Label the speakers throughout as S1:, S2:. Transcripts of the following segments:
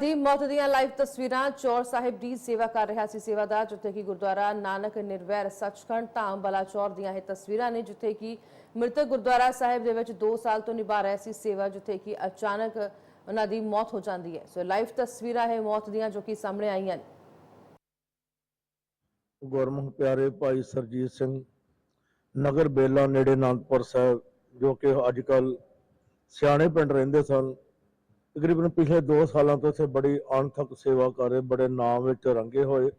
S1: ਦੀ ਮੌਤ ਦੀਆਂ ਲਾਈਵ ਤਸਵੀਰਾਂ ਚੌਰ ਸਾਹਿਬ ਦੀ ਸੇਵਾ ਕਰ ਰਿਹਾ ਸੀ ਸੇਵਾਦਾਰ, ਜਿੱਥੇ ਕਿ ਗੁਰਦੁਆਰਾ ਨਾਨਕ ਨਿਰਵੈਰ ਸੱਚਖੰਡ ਧਾਮ ਬਲਾਚੌਰ ਦੀਆਂ ਇਹ ਤਸਵੀਰਾਂ ਨੇ, ਜਿੱਥੇ ਕਿ ਮ੍ਰਿਤਕ ਗੁਰਦੁਆਰਾ ਸਾਹਿਬ ਦੇ ਵਿੱਚ 2 ਸਾਲ ਤੋਂ ਨਿਭਾ ਰਿਹਾ ਸੀ ਸੇਵਾ, ਜਿੱਥੇ ਕਿ ਅਚਾਨਕ ਉਹਨਾਂ ਦੀ ਮੌਤ ਹੋ ਜਾਂਦੀ ਹੈ। ਸੋ ਲਾਈਵ ਤਸਵੀਰਾਂ ਹੈ ਮੌਤ ਦੀਆਂ ਜੋ ਕਿ ਸਾਹਮਣੇ ਆਈਆਂ ਨੇ।
S2: ਗੁਰਮੁਖ ਪਿਆਰੇ ਭਾਈ ਸਰਜੀਤ ਸਿੰਘ, ਨਗਰ ਬੇਲਾ ਨੇੜੇ ਅਨੰਦਪੁਰ ਸਾਹਿਬ, ਜੋ ਕਿ ਅੱਜ ਕੱਲ ਸਿਆਣੇ ਪਿੰਡ ਰਹਿੰਦੇ ਸਨ ਤਕਰੀਬਨ ਪਿਛਲੇ 2 ਸਾਲਾਂ ਤੋਂ ਇੱਥੇ ਬੜੀ ਅਣਥਕ ਸੇਵਾ ਕਰ ਰਹੇ, ਬੜੇ ਨਾਮ ਵਿੱਚ ਰੰਗੇ ਹੋਏ।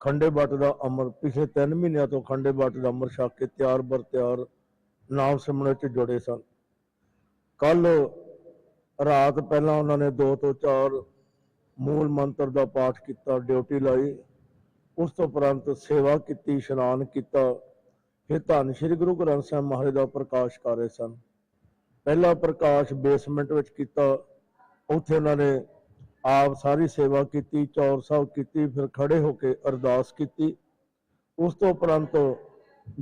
S2: ਖੰਡੇ ਬੱਟ ਦਾ ਅਮਰ, ਪਿਛਲੇ 3 ਮਹੀਨਿਆਂ ਤੋਂ ਖੰਡੇ ਬੱਟ ਦਾ ਅਮਰ ਛਕ ਕੇ ਤਿਆਰ ਬਰ ਤਿਆਰ ਨਾਮ ਸਿਮਰਨ ਵਿੱਚ ਜੁੜੇ ਸਨ। ਕੱਲ ਰਾਤ ਪਹਿਲਾਂ ਉਹਨਾਂ ਨੇ 2 ਤੋਂ 4 ਮੂਲ ਮੰਤਰ ਦਾ ਪਾਠ ਕੀਤਾ, ਡਿਊਟੀ ਲਾਈ। ਉਸ ਤੋਂ ਉਪਰੰਤ ਸੇਵਾ ਕੀਤੀ, ਇਸ਼ਨਾਨ ਕੀਤਾ। ਫਿਰ ਧੰਨ ਸ਼੍ਰੀ ਗੁਰੂ ਗ੍ਰੰਥ ਸਾਹਿਬ ਮਹਾਰਾਜ ਦਾ ਪ੍ਰਕਾਸ਼ ਕਰ ਰਹੇ ਸਨ। ਪਹਿਲਾ ਪ੍ਰਕਾਸ਼ ਬੇਸਮੈਂਟ ਵਿੱਚ ਕੀਤਾ, ਉੱਥੇ ਉਹਨਾਂ ਨੇ ਆਪ ਸਾਰੀ ਸੇਵਾ ਕੀਤੀ, ਚੌਰ ਸਾਹਿਬ ਕੀਤੀ, ਫਿਰ ਖੜੇ ਹੋ ਕੇ ਅਰਦਾਸ ਕੀਤੀ। ਉਸ ਤੋਂ ਉਪਰੰਤ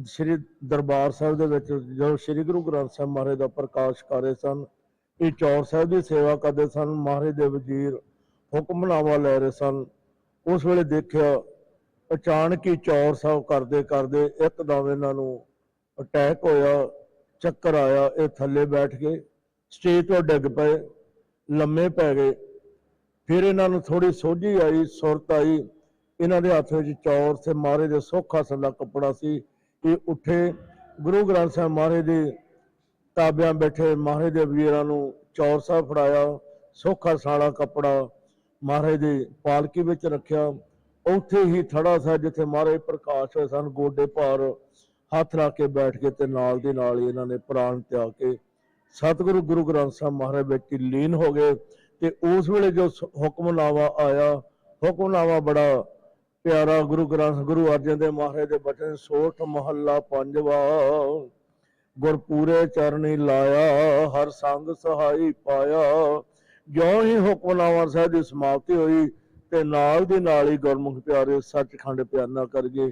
S2: ਸ਼੍ਰੀ ਦਰਬਾਰ ਸਾਹਿਬ ਦੇ ਵਿੱਚ ਜਦੋਂ ਸ਼੍ਰੀ ਗੁਰੂ ਗ੍ਰੰਥ ਸਾਹਿਬ ਮਹਾਰਾਜ ਦਾ ਪ੍ਰਕਾਸ਼ ਕਰ ਰਹੇ ਸਨ, ਇਹ ਚੌਰ ਸਾਹਿਬ ਦੀ ਸੇਵਾ ਕਰਦੇ ਸਨ, ਮਹਾਰਾਜ ਦੇ ਵਜ਼ੀਰ ਹੁਕਮਨਾਮਾ ਲੈ ਰਹੇ ਸਨ। ਉਸ ਵੇਲੇ ਦੇਖਿਆ ਅਚਾਨਕ ਹੀ ਚੌਰ ਸਾਹਿਬ ਕਰਦੇ ਕਰਦੇ ਇੱਕਦਮ ਇਹਨਾਂ ਨੂੰ ਅਟੈਕ ਹੋਇਆ। ਚੱਕਰ ਆਇਆ, ਇਹ ਥੱਲੇ ਬੈਠ ਕੇ ਸਟੇਜ ਤੋਂ ਡਿੱਗ ਪਏ, ਲੰਮੇ ਪੈ ਗਏ। ਫਿਰ ਇਹਨਾਂ ਨੂੰ ਥੋੜੀ ਸੋਝੀ ਆਈ, ਸੁਰਤ ਆਈ। ਇਹਨਾਂ ਦੇ ਹੱਥ ਵਿੱਚ ਚੌਰ ਸੇ ਮਾਰੇ ਦੇ ਸੋਖਾ ਸੰਦਾ ਕੱਪੜਾ ਸੀ। ਇਹ ਉੱਠੇ, ਗੁਰੂ ਗ੍ਰੰਥ ਸਾਹਿਬ ਮਹਾਰਾਜ ਦੇ ਤਾਬਿਆਂ ਬੈਠੇ, ਮਹਾਰਾਜ ਦੇ ਵੀਰਾਂ ਨੂੰ ਚੌਰ ਸਾਹਿਬ ਫੜਾਇਆ, ਸੋਖਾ ਸਾਲਾ ਕੱਪੜਾ ਮਹਾਰਾਜ ਦੀ ਪਾਲਕੀ ਵਿੱਚ ਰੱਖਿਆ। ਉੱਥੇ ਹੀ ਥੜਾ ਸਾਹਿਬ ਜਿੱਥੇ ਮਹਾਰਾਜ ਪ੍ਰਕਾਸ਼ ਹੋਏ ਸਨ, ਗੋਡੇ ਭਾਰ ਹੱਥ ਰੱਖ ਕੇ ਬੈਠ ਕੇ ਤੇ ਨਾਲ ਦੀ ਨਾਲ ਹੀ ਇਹਨਾਂ ਨੇ ਪ੍ਰਾਣ ਤਿਆਗ ਕੇ ਸਤਿਗੁਰੂ ਗੁਰੂ ਗ੍ਰੰਥ ਸਾਹਿਬ ਮਹਾਰਾਜ ਵਿੱਚ ਹੀ ਲੀਨ ਹੋ ਗਏ ਤੇ ਉਸ ਵੇਲੇ ਜੋ ਹੁਕਮਨਾਮਾ ਆਇਆ, ਹੁਕਮਨਾਮਾ ਬੜਾ ਪਿਆਰਾ ਗੁਰੂ ਗ੍ਰੰਥ ਗੁਰੂ ਅਰਜਨ ਦੇਵ ਮਹਾਰਾਜ ਦੇ ਬਚਨ ਸੋਠ ਮਹੱਲਾ ਪੰਜਵਾ ਗੁਰ ਪੂਰੇ ਚਰਨੀ ਲਾਇਆ, ਹਰ ਸੰਗ ਸਹਾਈ ਪਾਇਆ। ਜਿਉਂ ਹੀ ਹੁਕਮਨਾਮਾ ਸਾਹਿਬ ਦੀ ਸਮਾਪਤੀ ਹੋਈ ਤੇ ਨਾਲ ਦੀ ਨਾਲ ਹੀ ਗੁਰਮੁਖ ਪਿਆਰੇ ਸੱਚਖੰਡ ਪਿਆਨਾ ਕਰ ਗਏ।